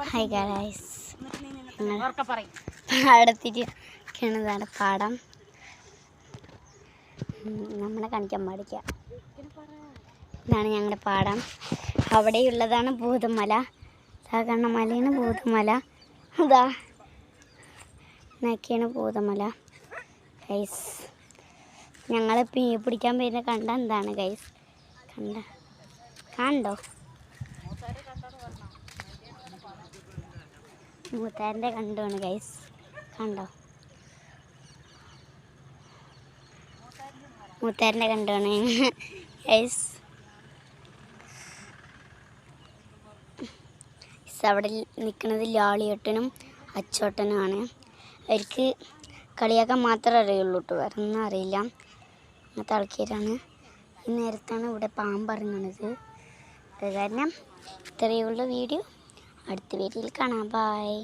Hi പാടത്തിരിക്കണതാണ് പാടം. നമ്മളെ കാണിക്കാൻ പാടില്ല. ഇതാണ് ഞങ്ങളുടെ പാടം. അവിടെയുള്ളതാണ് ഭൂതമല. സാധാരണ മലയാണ് ഭൂതമല. അതാ. നക്കിയാണ് ഭൂതമല. ഗൈസ് ഞങ്ങൾ പിടിക്കാൻ പേരിനെ കണ്ട എന്താണ് ഗൈസ് കണ്ട. കണ്ടോ? മൂത്താരന്റെ കണ്ടുമാണ് ഗൈസ് കണ്ടോ? മൂത്താരന്റെ കണ്ടുമാണ് ഗൈസ് അവിടെ നിൽക്കുന്നത് ലാളിയോട്ടനും അച്ചോട്ടനുമാണ് അവർക്ക് കളിയാക്കാൻ മാത്രമേ അറിയുള്ളൂ കേട്ടോ വേറെ ഒന്നും അറിയില്ല. അങ്ങനത്തെ ആൾക്കാരാണ്. ഈ നേരത്താണ് ഇവിടെ പാമ്പിറങ്ങുന്നത് അത് കാരണം ഇത്രയുള്ള വീഡിയോ. അടുത്ത വീഡിയോയിൽ കാണാം. ബായ്